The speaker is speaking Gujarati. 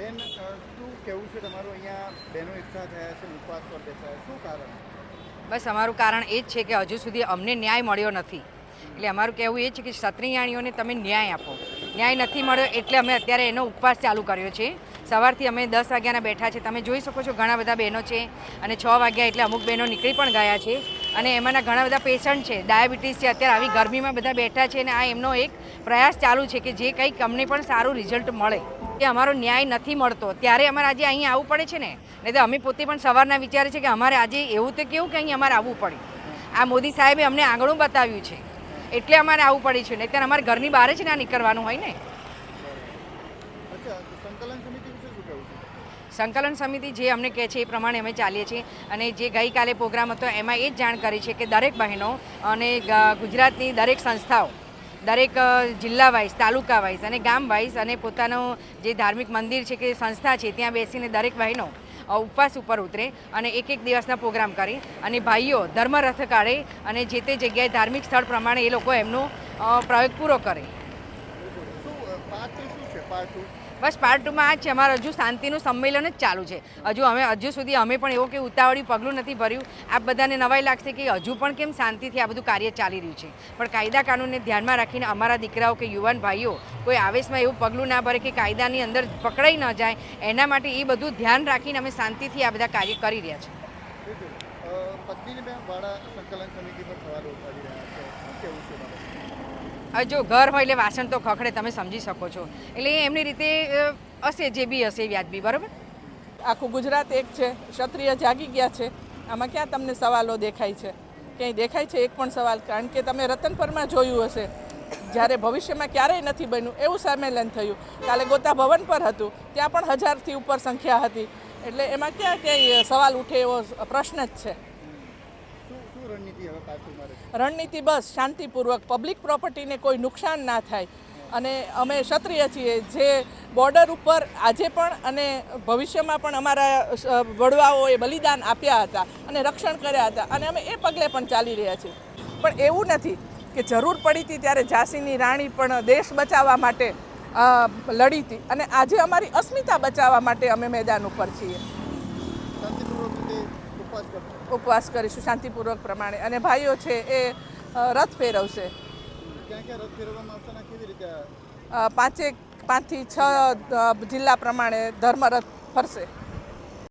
બેન શું કેવું છે તમારું? અહીંયા બહેનો એકઠા થયા છે, ઉપવાસ પર બેસાયા શું કારણ? બસ અમારું કારણ એ જ છે કે હજુ સુધી અમને ન્યાય મળ્યો નથી. એટલે અમારું કહેવું એ છે કે ક્ષત્રિયાણીઓને તમે ન્યાય આપો. ન્યાય નથી મળ્યો એટલે અમે અત્યારે એનો ઉપવાસ ચાલુ કર્યો છે. સવારથી અમે દસ વાગ્યાના બેઠા છે. તમે જોઈ શકો છો ઘણા બધા બહેનો છે અને છ વાગ્યા એટલે અમુક બહેનો નીકળી પણ ગયા છે. અને એમાંના ઘણા બધા પેશન્ટ છે. ડાયાબિટીસ છે, અત્યારે આવી ગરમીમાં બધા બેઠા છે અને આ એમનો એક પ્રયાસ ચાલુ છે કે જે કંઈક અમને પણ સારું રિઝલ્ટ મળે. કે અમારો ન્યાય નથી મળતો. ત્યારે અમારે આજે અહીંયા આવવું પડે છે ને? નહીં તો અમે પોતે પણ સવારના વિચારે છે કે અમારે આજે એવું તો કેવું કે અહીં અમારે આવવું પડે. આ મોદી સાહેબે અમને આંગણું બતાવ્યું છે. એટલે અમારે આવવું પડે છે. નહીં અમારે ઘરની બહાર જ ના નીકળવાનું હોય ને? સંકલન સમિતિ જે અમને કહે છે એ પ્રમાણે અમે ચાલીએ છીએ. અને જે ગઈકાલે પ્રોગ્રામ હતો એમાં એ જ જાણ કરી છે કે દરેક બહેનો અને ગુજરાતની દરેક સંસ્થાઓ દરેક જિલ્લા વાઇઝ, તાલુકા વાઇઝ અને ગામ વાઇઝ અને પોતાનું જે ધાર્મિક મંદિર છે કે સંસ્થા છે, ત્યાં બેસીને દરેક બહેનો ઉપવાસ ઉપર ઉતરે અને એક એક દિવસના પ્રોગ્રામ કરી અને ભાઈઓ ધર્મરથ કાઢે અને જે તે જગ્યાએ ધાર્મિક સ્થળ પ્રમાણે એ લોકો એમનો પ્રયોગ પૂરો કરે. પાર્ટ ટુ બસ પાર્ટ ટુમાં આ જ છે. અમારે હજુ શાંતિનું સંમેલન જ ચાલુ છે. હજુ અમે હજુ સુધી અમે પણ એવું કે ઉતાવળી પગલું નથી ભર્યું. આ બધાને નવાઈ લાગશે કે હજુ પણ કેમ શાંતિથી આ બધું કાર્ય ચાલી રહ્યું છે. પણ કાયદા કાનૂનને ધ્યાનમાં રાખીને અમારા દીકરાઓ કે યુવાન ભાઈઓ કોઈ આવેશમાં એવું પગલું ના ભરે કે કાયદાની અંદર પકડાઈ ન જાય એના માટે એ બધું ધ્યાન રાખીને અમે શાંતિથી આ બધા કાર્ય કરી રહ્યા છીએ. વાળા સંકલન સમિતિ પર સવાલ ઉઠાવી રહ્યા છે. શું જો ઘર હોય એટલે વાસણ તો ખખડે, તમે સમજી શકો છો. એટલે એમની રીતે હશે જે બી હશે વ્યાજબી, બરાબર? આખું ગુજરાત એક છે, ક્ષત્રિય જાગી ગયા છે. આમાં ક્યાં તમને સવાલો દેખાય છે? ક્યાંય દેખાય છે એક પણ સવાલ? કારણ કે તમે રતનપરમાં જોયું હશે. જ્યારે ભવિષ્યમાં ક્યારેય નથી બન્યું, એવું સંમેલન થયું. કાલે ગોતા ભવન પર હતું, ત્યાં પણ હજારથી ઉપર સંખ્યા હતી. એટલે એમાં ક્યાં ક્યાંય સવાલ ઉઠે એવો પ્રશ્ન જ છે. રણનીતિ બસ શાંતિપૂર્વક પબ્લિક પ્રોપર્ટીને કોઈ નુકસાન ના થાય. અને અમે ક્ષત્રિય છીએ જે બોર્ડર ઉપર આજે પણ અને ભવિષ્યમાં પણ અમારા વડવાઓએ બલિદાન આપ્યા હતા અને રક્ષણ કર્યા હતા અને અમે એ પગલે પણ ચાલી રહ્યા છીએ. પણ એવું નથી કે જરૂર પડી હતી ત્યારે ઝાંસીની રાણી પણ દેશ બચાવવા માટે લડી હતી. અને આજે અમારી અસ્મિતા બચાવવા માટે અમે મેદાન ઉપર છીએ. ઉપવાસ કરીશું. શાંતિપૂર્વક પ્રમાણે. અને ભાઈઓ છે એ રથ ફેરવશે. પાંચેક પાંચથી છ જિલ્લા પ્રમાણે ધર્મરથ ફરશે.